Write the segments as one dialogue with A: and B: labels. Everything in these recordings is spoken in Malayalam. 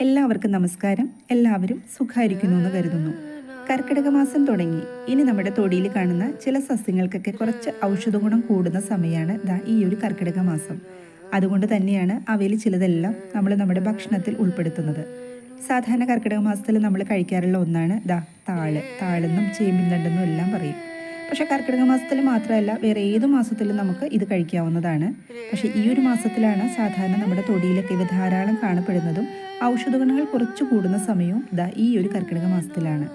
A: എല്ലാവർക്കും നമസ്കാരം. എല്ലാവരും സുഖമായിരിക്കുന്നു എന്ന് കരുതുന്നു. കർക്കിടക മാസം തുടങ്ങി. ഇനി നമ്മുടെ തൊടിയിൽ കാണുന്ന ചില സസ്യങ്ങൾക്കൊക്കെ കുറച്ച് ഔഷധ ഗുണം കൂടുന്ന സമയമാണ് ദാ ഈ ഒരു കർക്കിടക മാസം. അതുകൊണ്ട് തന്നെയാണ് അവയിൽ ചിലതെല്ലാം നമ്മൾ നമ്മുടെ ഭക്ഷണത്തിൽ ഉൾപ്പെടുത്തുന്നത്. സാധാരണ കർക്കിടക മാസത്തിൽ നമ്മൾ കഴിക്കാറുള്ള ഒന്നാണ് ദാ താൾ. താളെന്നും ചേമ്പിൻ തണ്ടെന്നും എല്ലാം പറയും. പക്ഷേ കർക്കിടക മാസത്തിൽ മാത്രമല്ല വേറെ ഏത് മാസത്തിലും നമുക്ക് ഇത് കഴിക്കാവുന്നതാണ്. പക്ഷേ ഈ ഒരു മാസത്തിലാണ് സാധാരണ നമ്മുടെ തൊടിയിലൊക്കെ ഇവ ധാരാളം കാണപ്പെടുന്നതും ഔഷധ ഗുണങ്ങൾ കുറച്ച് കൂടുന്ന സമയവും ദാ ഈ ഒരു കർക്കിടക മാസത്തിലാണ്.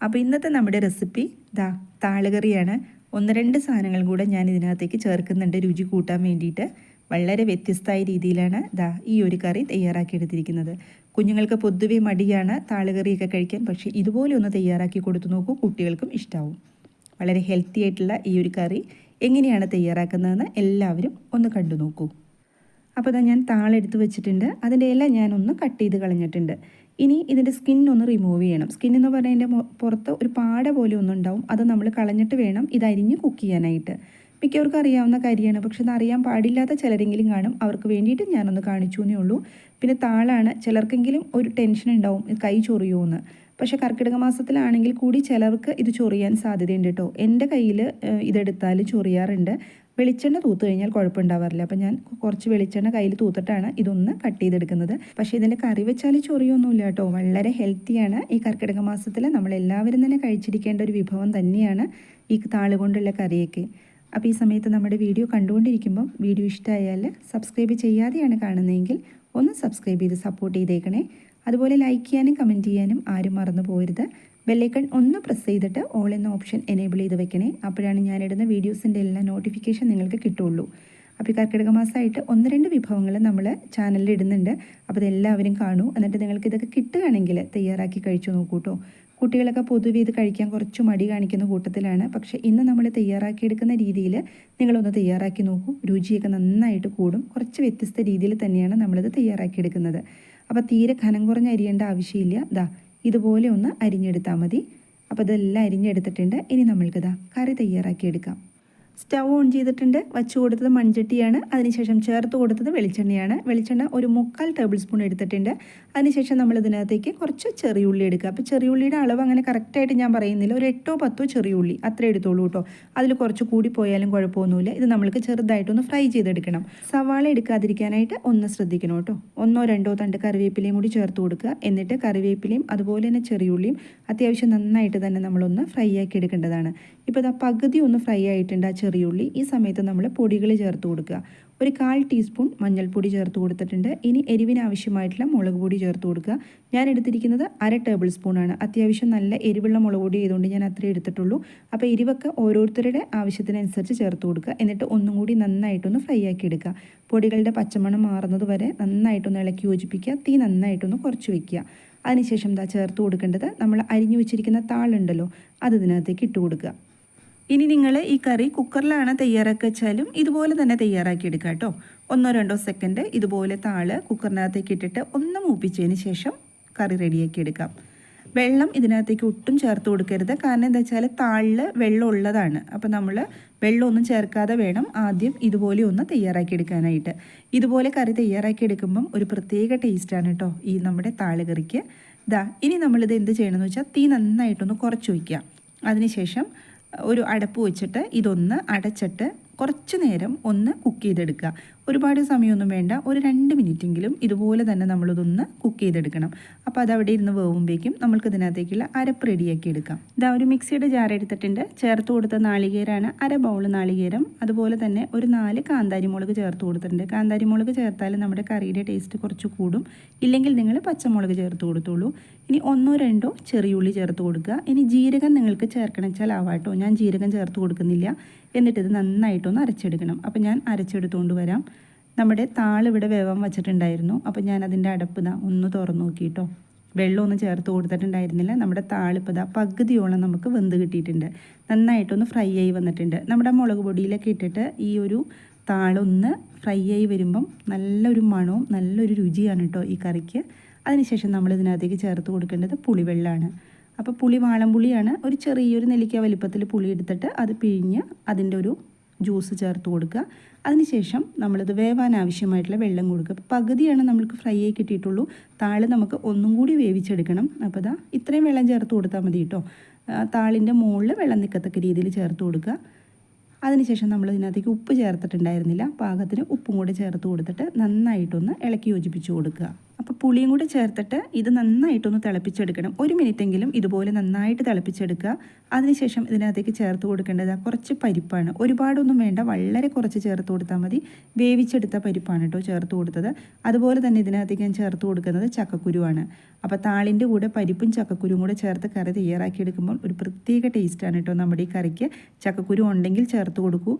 A: അപ്പോൾ ഇന്നത്തെ നമ്മുടെ റെസിപ്പി ദാ താളുകറിയാണ്. ഒന്ന് രണ്ട് സാധനങ്ങൾ കൂടെ ഞാൻ ഇതിനകത്തേക്ക് ചേർക്കുന്നുണ്ട് രുചി കൂട്ടാൻ വേണ്ടിയിട്ട്. വളരെ വ്യത്യസ്തമായ രീതിയിലാണ് ദാ ഈ ഒരു കറി തയ്യാറാക്കി എടുത്തിരിക്കുന്നത് കുഞ്ഞുങ്ങൾക്ക് പൊതുവെ മടിയാണ് താളുകറിയൊക്കെ കഴിക്കാൻ പക്ഷേ ഇതുപോലെ ഒന്ന് തയ്യാറാക്കി കൊടുത്തു നോക്കൂ കുട്ടികൾക്കും ഇഷ്ടാവും. വളരെ ഹെൽത്തി ആയിട്ടുള്ള ഈ ഒരു കറി എങ്ങനെയാണ് തയ്യാറാക്കുന്നതെന്ന് എല്ലാവരും ഒന്ന് കണ്ടു നോക്കൂ. അപ്പോൾ ഇതാ ഞാൻ താളെടുത്ത് വെച്ചിട്ടുണ്ട്. അതിന്റെ ഇല ഞാനൊന്ന് കട്ട് ചെയ്ത് കളഞ്ഞിട്ടുണ്ട്. ഇനി ഇതിന്റെ സ്കിൻ ഒന്ന് റിമൂവ് ചെയ്യണം. സ്കിൻ എന്ന് പറയുന്നതിന്റെ പുറത്ത് ഒരു പാട പോലെ ഒന്നുണ്ടാവും അത് നമ്മൾ കളഞ്ഞിട്ട് വേണം ഇത് അരിഞ്ഞ് കുക്ക് ചെയ്യാനായിട്ട്. മിക്കവർക്കും അറിയാവുന്ന കാര്യമാണ്. പക്ഷെ അത് അറിയാൻ പാടില്ലാത്ത ചിലരെങ്കിലും കാണും. അവർക്ക് വേണ്ടിയിട്ട് ഞാനൊന്ന് കാണിച്ചു എന്നേ ഉള്ളൂ. പിന്നെ താളാണ്. ചിലർക്കെങ്കിലും ഒരു ടെൻഷൻ ഉണ്ടാവും. കൈ ചൊറിയുമോ എന്ന് പക്ഷെ കർക്കിടക മാസത്തിലാണെങ്കിൽ കൂടി ചിലവർക്ക് ഇത് ചൊറിയാൻ സാധ്യതയുണ്ട് കേട്ടോ. എന്റെ കയ്യിൽ ഇതെടുത്താൽ ചൊറിയാറുണ്ട്. വെളിച്ചെണ്ണ തൂത്ത് കഴിഞ്ഞാൽ കുഴപ്പമുണ്ടാവാറില്ല. അപ്പം ഞാൻ കുറച്ച് വെളിച്ചെണ്ണ കയ്യിൽ തൂത്തിട്ടാണ് ഇതൊന്ന് കട്ട് ചെയ്തെടുക്കുന്നത്. പക്ഷേ ഇതിന്റെ കറി വെച്ചാൽ ചൊറിയൊന്നുമില്ല കേട്ടോ. വളരെ ഹെൽത്തിയാണ്. ഈ കർക്കിടക മാസത്തിൽ നമ്മൾ എല്ലാവരും തന്നെ കഴിച്ചിരിക്കേണ്ട ഒരു വിഭവം തന്നെയാണ് ഈ താൾ കൊണ്ടുള്ള കറിയൊക്കെ. അപ്പോൾ ഈ സമയത്ത് നമ്മുടെ വീഡിയോ കണ്ടുകൊണ്ടിരിക്കുമ്പം വീഡിയോ ഇഷ്ടമായാൽ സബ്സ്ക്രൈബ് ചെയ്യാതെയാണ് കാണുന്നതെങ്കിൽ ഒന്ന് സബ്സ്ക്രൈബ് ചെയ്ത് സപ്പോർട്ട് ചെയ്തേക്കണേ. അതുപോലെ ലൈക്ക് ചെയ്യാനും കമന്റ് ചെയ്യാനും ആരും മറന്നു പോരുത്. ബെല്ലൈക്കൺ ഒന്ന് പ്രസ് ചെയ്തിട്ട് ഓൾ എന്ന ഓപ്ഷൻ എനേബിൾ ചെയ്ത് വെക്കണേ. അപ്പോഴാണ് ഞാനിടുന്ന വീഡിയോസിന്റെ എല്ലാ നോട്ടിഫിക്കേഷൻ നിങ്ങൾക്ക് കിട്ടുള്ളൂ. അപ്പോൾ ഈ കർക്കിടക മാസമായിട്ട് ഒന്ന് രണ്ട് വിഭവങ്ങൾ നമ്മൾ ചാനലിൽ ഇടുന്നുണ്ട്. അപ്പോൾ അതെല്ലാവരും കാണൂ. എന്നിട്ട് നിങ്ങൾക്ക് ഇതൊക്കെ കിട്ടുകയാണെങ്കിൽ തയ്യാറാക്കി കഴിച്ചു നോക്കൂ കേട്ടോ കുട്ടികളൊക്കെ പൊതുവേ ഇത് കഴിക്കാൻ കുറച്ച് മടി കാണിക്കുന്ന കൂട്ടത്തിലാണ്. പക്ഷേ ഇന്ന് നമ്മൾ തയ്യാറാക്കിയെടുക്കുന്ന രീതിയിൽ നിങ്ങളൊന്ന് തയ്യാറാക്കി നോക്കൂ. രുചിയൊക്കെ നന്നായിട്ട് കൂടും. കുറച്ച് വ്യത്യസ്ത രീതിയിൽ തന്നെയാണ് നമ്മളിത് തയ്യാറാക്കിയെടുക്കുന്നത് അപ്പോൾ തീരെ ഖനം കുറഞ്ഞ അരിയേണ്ട ആവശ്യമില്ല. ദാ ഇതുപോലെ ഒന്ന് അരിഞ്ഞെടുത്താൽ മതി. അപ്പോൾ ഇതെല്ലാം അരിഞ്ഞെടുത്തിട്ടുണ്ട്. ഇനി നമ്മൾക്ക് ദാ കറി തയ്യാറാക്കിയെടുക്കാം. സ്റ്റൗ ഓൺ ചെയ്തിട്ടുണ്ട്. വച്ചു കൊടുത്തത് മൺചട്ടിയാണ്. അതിനുശേഷം ചേർത്ത് കൊടുത്തത് വെളിച്ചെണ്ണയാണ്. വെളിച്ചെണ്ണ ഒരു മുക്കാൽ ടേബിൾ സ്പൂൺ എടുത്തിട്ടുണ്ട്. അതിനുശേഷം നമ്മൾ ഇതിനകത്തേക്ക് കുറച്ച് ചെറിയ ഉള്ളി എടുക്കുക. അപ്പോൾ ചെറിയ ഉള്ളിയുടെ അളവ് അങ്ങനെ കറക്റ്റായിട്ട് ഞാൻ പറയുന്നില്ല. ഒരു എട്ടോ പത്തോ ചെറിയുള്ളി അത്ര എടുത്തോളൂ കേട്ടോ. അതിൽ കുറച്ച് കൂടി പോയാലും കുഴപ്പമൊന്നുമില്ല. ഇത് നമ്മൾക്ക് ചെറുതായിട്ടൊന്ന് ഫ്രൈ ചെയ്തെടുക്കണം. സവാള എടുക്കാതിരിക്കാനായിട്ട് ഒന്ന് ശ്രദ്ധിക്കണം കേട്ടോ. ഒന്നോ രണ്ടോ തണ്ട് കറിവേപ്പിലയും കൂടി ചേർത്ത് കൊടുക്കുക. എന്നിട്ട് കറിവേപ്പിലയും അതുപോലെ തന്നെ ചെറിയുള്ളിയും അത്യാവശ്യം നന്നായിട്ട് തന്നെ നമ്മളൊന്ന് ഫ്രൈ ആക്കി എടുക്കേണ്ടതാണ്. ഇപ്പോൾ ഇതാ പകുതി ഒന്ന് ഫ്രൈ ആയിട്ടുണ്ട് ആ ചെറിയുള്ളി ഈ സമയത്ത് നമ്മൾ പൊടികൾ ചേർത്ത് കൊടുക്കുക. ഒരു കാൽ ടീസ്പൂൺ മഞ്ഞൾപ്പൊടി ചേർത്ത് കൊടുത്തിട്ടുണ്ട്. ഇനി എരിവിന് ആവശ്യമായിട്ടുള്ള മുളക് പൊടി ചേർത്ത് കൊടുക്കുക. ഞാൻ എടുത്തിരിക്കുന്നത് അര ടേബിൾ സ്പൂണാണ് അത്യാവശ്യം നല്ല എരിവുള്ള മുളക് പൊടി ചെയ്തുകൊണ്ട് ഞാൻ അത്രേ എടുത്തിട്ടുള്ളൂ. അപ്പോൾ എരിവൊക്കെ ഓരോരുത്തരുടെ ആവശ്യത്തിനനുസരിച്ച് ചേർത്ത് കൊടുക്കുക. എന്നിട്ട് ഒന്നും കൂടി നന്നായിട്ടൊന്ന് ഫ്രൈ ആക്കി എടുക്കുക. പൊടികളുടെ പച്ചമണം മാറുന്നത് വരെ നന്നായിട്ടൊന്ന് ഇളക്കി യോജിപ്പിക്കുക. തീ നന്നായിട്ടൊന്ന് കുറച്ച് വയ്ക്കുക അതിനുശേഷം എന്താ ചേർത്ത് കൊടുക്കേണ്ടത് നമ്മൾ അരിഞ്ഞു വെച്ചിരിക്കുന്ന താളുണ്ടല്ലോ അത് ഇതിനകത്തേക്ക് ഇട്ട് കൊടുക്കുക. ഇനി നിങ്ങൾ ഈ കറി കുക്കറിലാണ് തയ്യാറാക്കി വെച്ചാലും ഇതുപോലെ തന്നെ തയ്യാറാക്കി എടുക്കുക കേട്ടോ. ഒന്നോ രണ്ടോ സെക്കൻഡ് ഇതുപോലെ താൾ കുക്കറിനകത്തേക്ക് ഇട്ടിട്ട് ഒന്ന് മൂപ്പിച്ചതിന് ശേഷം കറി റെഡിയാക്കി എടുക്കാം. വെള്ളം ഇതിനകത്തേക്ക് ഒട്ടും ചേർത്ത് കൊടുക്കരുത്. കാരണം എന്താ വെച്ചാൽ താളിൽ വെള്ളം ഉള്ളതാണ്. അപ്പോൾ നമ്മൾ വെള്ളമൊന്നും ചേർക്കാതെ വേണം ആദ്യം ഇതുപോലെ ഒന്ന് തയ്യാറാക്കി എടുക്കാനായിട്ട്. ഇതുപോലെ കറി തയ്യാറാക്കി എടുക്കുമ്പം ഒരു പ്രത്യേക ടേസ്റ്റാണ് കേട്ടോ ഈ നമ്മുടെ താൾ കറിക്ക്. ഇതാ ഇനി നമ്മളിത് എന്ത് ചെയ്യണമെന്ന് വെച്ചാൽ തീ നന്നായിട്ടൊന്ന് കുറച്ച് വയ്ക്കുക അതിനുശേഷം ഒരു അടപ്പ് വെച്ചിട്ട് ഇതൊന്ന് അടച്ചിട്ട് കുറച്ച് നേരം ഒന്ന് കുക്ക് ചെയ്തെടുക്കുക. ഒരുപാട് സമയമൊന്നും വേണ്ട. ഒരു രണ്ട് മിനിറ്റെങ്കിലും ഇതുപോലെ തന്നെ നമ്മളിതൊന്ന് കുക്ക് ചെയ്തെടുക്കണം. അപ്പോൾ അത് അവിടെ ഇരുന്ന് വേവുമ്പോഴേക്കും നമുക്ക് ഇതിനകത്തേക്കുള്ള അരപ്പ് റെഡിയാക്കി എടുക്കാം. ഇതാ ഒരു മിക്സിയുടെ ജാർ എടുത്തിട്ടുണ്ട്. ചേർത്ത് കൊടുത്ത നാളികേരാണ് അര ബൗൾ നാളികേരം. അതുപോലെ തന്നെ ഒരു നാല് കാന്താരി മുളക് ചേർത്ത് കൊടുത്തിട്ടുണ്ട്. കാന്താരി മുളക് ചേർത്താൽ നമ്മുടെ കറിയുടെ ടേസ്റ്റ് കുറച്ച് കൂടും. ഇല്ലെങ്കിൽ നിങ്ങൾ പച്ചമുളക് ചേർത്ത് കൊടുത്തോളൂ. ഇനി ഒന്നോ രണ്ടോ ചെറിയുള്ളി ചേർത്ത് കൊടുക്കുക. ഇനി ജീരകം നിങ്ങൾക്ക് ചേർക്കണം വെച്ചാൽ ആവാട്ടോ. ഞാൻ ജീരകം ചേർത്ത് കൊടുക്കുന്നില്ല. എന്നിട്ട് ഇത് നന്നായിട്ടൊന്ന് അരച്ചെടുക്കണം. അപ്പോൾ ഞാൻ അരച്ചെടുത്തുകൊണ്ട് വരാം. നമ്മുടെ താളിവിടെ വേവാൻ വച്ചിട്ടുണ്ടായിരുന്നു. അപ്പോൾ ഞാൻ അതിന്റെ അടപ്പ് ഇതാ ഒന്ന് തുറന്നു നോക്കിയിട്ടോ വെള്ളമൊന്നും ചേർത്ത് കൊടുത്തിട്ടുണ്ടായിരുന്നില്ല. നമ്മുടെ താളിപ്പത പകുതിയോളം നമുക്ക് വെന്ത് കിട്ടിയിട്ടുണ്ട്. നന്നായിട്ടൊന്ന് ഫ്രൈ ആയി വന്നിട്ടുണ്ട്. നമ്മുടെ മുളക് പൊടിയിലൊക്കെ ഇട്ടിട്ട് ഈ ഒരു താളൊന്ന് ഫ്രൈ ആയി വരുമ്പം നല്ലൊരു മണവും നല്ലൊരു രുചിയാണ് കേട്ടോ ഈ കറിക്ക്. അതിനുശേഷം നമ്മൾ ഇതിനകത്തേക്ക് ചേർത്ത് കൊടുക്കേണ്ടത് പുളിവെള്ളമാണ് അപ്പോൾ പുളി വാളംപുളിയാണ്. ഒരു ചെറിയൊരു നെല്ലിക്ക വലിപ്പത്തിൽ പുളി എടുത്തിട്ട് അത് പിഴിഞ്ഞ് അതിന്റെ ഒരു ജ്യൂസ് ചേർത്ത് കൊടുക്കുക. അതിനുശേഷം നമ്മളിത് വേവാൻ ആവശ്യമായിട്ടുള്ള വെള്ളം കൊടുക്കുക. പകുതിയാണ് നമ്മൾക്ക് ഫ്രൈ ആയി കിട്ടിയിട്ടുള്ളൂ. താൾ നമുക്ക് ഒന്നും കൂടി വേവിച്ചെടുക്കണം. അപ്പോൾ ഇതാ ഇത്രയും വെള്ളം ചേർത്ത് കൊടുത്താൽ മതി കേട്ടോ. താളിന്റെ മുകളിൽ വെള്ളം നിൽക്കത്തക്ക രീതിയിൽ ചേർത്ത് കൊടുക്കുക. അതിനുശേഷം നമ്മൾ ഇതിനകത്തേക്ക് ഉപ്പ് ചേർത്തിട്ടുണ്ടായിരുന്നില്ല. പാകത്തിന് ഉപ്പും കൂടെ ചേർത്ത് കൊടുത്തിട്ട് നന്നായിട്ടൊന്ന് ഇളക്കി യോജിപ്പിച്ച് കൊടുക്കുക. അപ്പോൾ പുളിയും കൂടെ ചേർത്തിട്ട് ഇത് നന്നായിട്ടൊന്ന് തിളപ്പിച്ചെടുക്കണം. ഒരു മിനിറ്റെങ്കിലും ഇതുപോലെ നന്നായിട്ട് തിളപ്പിച്ചെടുക്കുക. അതിനുശേഷം ഇതിനകത്തേക്ക് ചേർത്ത് കൊടുക്കേണ്ടത് കുറച്ച് പരിപ്പാണ്. ഒരുപാടൊന്നും വേണ്ട വളരെ കുറച്ച് ചേർത്ത് കൊടുത്താൽ മതി. വേവിച്ചെടുത്ത പരിപ്പാണ് കേട്ടോ ചേർത്ത് കൊടുത്തത്. അതുപോലെ തന്നെ ഇതിനകത്തേക്ക് ഞാൻ ചേർത്ത് കൊടുക്കുന്നത് ചക്കക്കുരുവാണ്. അപ്പോൾ താളിന്റെ കൂടെ പരിപ്പും ചക്കക്കുരുവും കൂടെ ചേർത്ത് കറി തയ്യാറാക്കി എടുക്കുമ്പോൾ ഒരു പ്രത്യേക ടേസ്റ്റാണ് കേട്ടോ നമ്മുടെ ഈ കറിക്ക്. ചക്കക്കുരു ഉണ്ടെങ്കിൽ ചേർത്ത് കൊടുക്കൂ.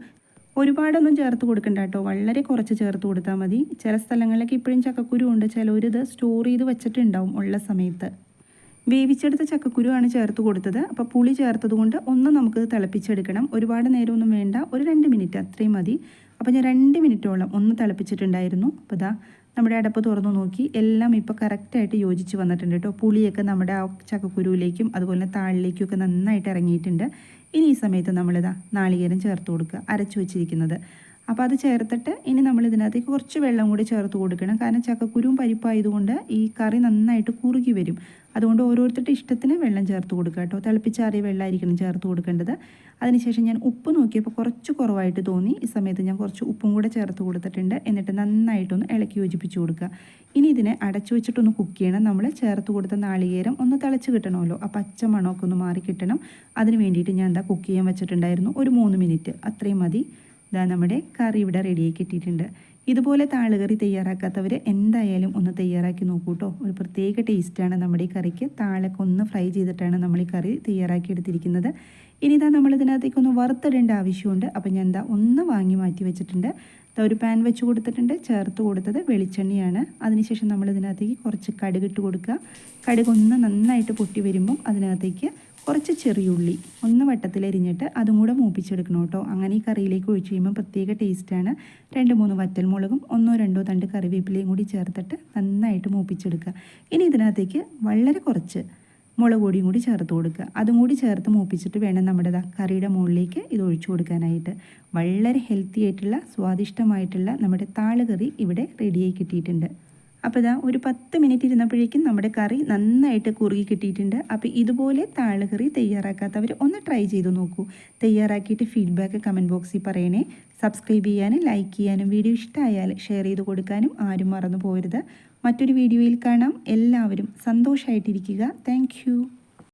A: ഒരുപാടൊന്നും ചേർത്ത് കൊടുക്കണ്ട കേട്ടോ. വളരെ കുറച്ച് ചേർത്ത് കൊടുത്താൽ മതി. ചില സ്ഥലങ്ങളിലൊക്കെ ഇപ്പോഴും ചക്കക്കുരു ഉണ്ട്. ചിലരിത് സ്റ്റോർ ചെയ്ത് വെച്ചിട്ടുണ്ടാവും ഉള്ള സമയത്ത്. വേവിച്ചെടുത്ത ചക്കക്കുരുവാണ് ചേർത്ത് കൊടുത്തത്. അപ്പോൾ പുളി ചേർത്തത് കൊണ്ട് ഒന്ന് നമുക്ക് തിളപ്പിച്ചെടുക്കണം. ഒരുപാട് നേരമൊന്നും വേണ്ട. ഒരു രണ്ട് മിനിറ്റ് അത്രയും മതി. അപ്പോൾ ഞാൻ രണ്ട് മിനിറ്റോളം ഒന്ന് തിളപ്പിച്ചിട്ടുണ്ടായിരുന്നു. അപ്പോൾ ഇതാ നമ്മുടെ അടപ്പ് തുറന്നു നോക്കി. എല്ലാം ഇപ്പോൾ കറക്റ്റായിട്ട് യോജിച്ച് വന്നിട്ടുണ്ട് കേട്ടോ. പുളിയൊക്കെ നമ്മുടെ ആ ചക്കക്കുരുവിലേക്കും അതുപോലെ താളിലേക്കും ഒക്കെ നന്നായിട്ട് ഇറങ്ങിയിട്ടുണ്ട്. ഇനി ഈ സമയത്ത് നമ്മളിതാ നാളികേരം ചേർത്ത് കൊടുക്കുക. അരച്ചു വെച്ചിരിക്കുന്നത്. അപ്പോൾ അത് ചേർത്തിട്ട് ഇനി നമ്മൾ ഇതിനകത്തേക്ക് കുറച്ച് വെള്ളം കൂടി ചേർത്ത് കൊടുക്കണം. കാരണം ചക്കക്കുരുവും പരിപ്പായതുകൊണ്ട് ഈ കറി നന്നായിട്ട് കുറുകി വരും. അതുകൊണ്ട് ഓരോരുത്തരുടെ ഇഷ്ടത്തിന് വെള്ളം ചേർത്ത് കൊടുക്കുക കേട്ടോ. തിളപ്പിച്ചാറിയ വെള്ളമായിരിക്കണം ചേർത്ത് കൊടുക്കേണ്ടത്. അതിനുശേഷം ഞാൻ ഉപ്പ് നോക്കിയപ്പോൾ കുറച്ച് കുറവായിട്ട് തോന്നി. ഈ സമയത്ത് ഞാൻ കുറച്ച് ഉപ്പും കൂടെ ചേർത്ത് കൊടുത്തിട്ടുണ്ട്. എന്നിട്ട് നന്നായിട്ടൊന്ന് ഇളക്കി യോജിപ്പിച്ച് കൊടുക്കുക. ഇനി ഇതിനെ അടച്ചു വെച്ചിട്ടൊന്ന് കുക്ക് ചെയ്യണം. നമ്മൾ ചേർത്ത് കൊടുത്ത നാളികേരം ഒന്ന് തിളച്ച് കിട്ടണമല്ലോ. ആ പച്ച മണമൊക്കെ ഒന്ന് മാറി കിട്ടണം. അതിന് വേണ്ടിയിട്ട് ഞാൻ എന്താ കുക്ക് ചെയ്യാൻ വെച്ചിട്ടുണ്ടായിരുന്നു. ഒരു മൂന്ന് മിനിറ്റ്. അത്രയും മതി. ഇതാ നമ്മുടെ കറി ഇവിടെ റെഡിയാക്കി ഇട്ടിട്ടുണ്ട് ഇതുപോലെ താളുകറി തയ്യാറാക്കാത്തവർ എന്തായാലും ഒന്ന് തയ്യാറാക്കി നോക്കൂ കേട്ടോ ഒരു പ്രത്യേക ടേസ്റ്റാണ് നമ്മുടെ ഈ കറിക്ക്. താളൊക്കെ ഒന്ന് ഫ്രൈ ചെയ്തിട്ടാണ് നമ്മൾ ഈ കറി തയ്യാറാക്കി എടുത്തിരിക്കുന്നത്. ഇനി ഇതാ നമ്മൾ ഇതിനകത്തേക്ക് ഒന്ന് വറുത്തിടേണ്ട ആവശ്യമുണ്ട്. അപ്പം ഞാൻ എന്താ ഒന്ന് വാങ്ങി മാറ്റി വെച്ചിട്ടുണ്ട്. ഒരു പാൻ വെച്ച് കൊടുത്തിട്ടുണ്ട്. ചേർത്ത് കൊടുത്തത് വെളിച്ചെണ്ണയാണ്. അതിനുശേഷം നമ്മൾ ഇതിനകത്തേക്ക് കുറച്ച് കടുകിട്ട് കൊടുക്കുക. കടുക് ഒന്ന് നന്നായിട്ട് പൊട്ടി വരുമ്പം അതിനകത്തേക്ക് കുറച്ച് ചെറിയുള്ളി ഒന്ന് വട്ടത്തിലരിഞ്ഞിട്ട് അതും കൂടെ മൂപ്പിച്ചെടുക്കണം കേട്ടോ. അങ്ങനെ ഈ കറിയിലേക്ക് ഒഴിച്ച് കഴിയുമ്പോൾ പ്രത്യേക ടേസ്റ്റാണ് രണ്ട് മൂന്ന് വറ്റൽമുളകും ഒന്നോ രണ്ടോ തണ്ട് കറിവേപ്പിലയും കൂടി ചേർത്തിട്ട് നന്നായിട്ട് മൂപ്പിച്ചെടുക്കുക. ഇനി ഇതിനകത്തേക്ക് വളരെ കുറച്ച് മുളക് പൊടിയും കൂടി ചേർത്ത് കൊടുക്കുക. അതും കൂടി ചേർത്ത് മൂപ്പിച്ചിട്ട് വേണം നമ്മുടെ കറിയുടെ മുകളിലേക്ക് ഇത് ഒഴിച്ചു കൊടുക്കാനായിട്ട്. വളരെ ഹെൽത്തി ആയിട്ടുള്ള സ്വാദിഷ്ടമായിട്ടുള്ള നമ്മുടെ താളുകറി ഇവിടെ റെഡിയായി കിട്ടിയിട്ടുണ്ട്. അപ്പോൾ ഇതാ ഒരു പത്ത് മിനിറ്റ് ഇരുന്നപ്പോഴേക്കും നമ്മുടെ കറി നന്നായിട്ട് കുറുകി കിട്ടിയിട്ടുണ്ട്. അപ്പോൾ ഇതുപോലെ താളുകറി തയ്യാറാക്കാത്തവർ ഒന്ന് ട്രൈ ചെയ്ത് നോക്കൂ. തയ്യാറാക്കിയിട്ട് ഫീഡ്ബാക്ക് കമന്റ് ബോക്സിൽ പറയണേ. സബ്സ്ക്രൈബ് ചെയ്യാനും ലൈക്ക് ചെയ്യാനും വീഡിയോ ഇഷ്ടമായാൽ ഷെയർ ചെയ്ത് കൊടുക്കാനും ആരും മറന്നു പോരുത് മറ്റൊരു വീഡിയോയിൽ കാണാം. എല്ലാവരും സന്തോഷമായിട്ടിരിക്കുക താങ്ക്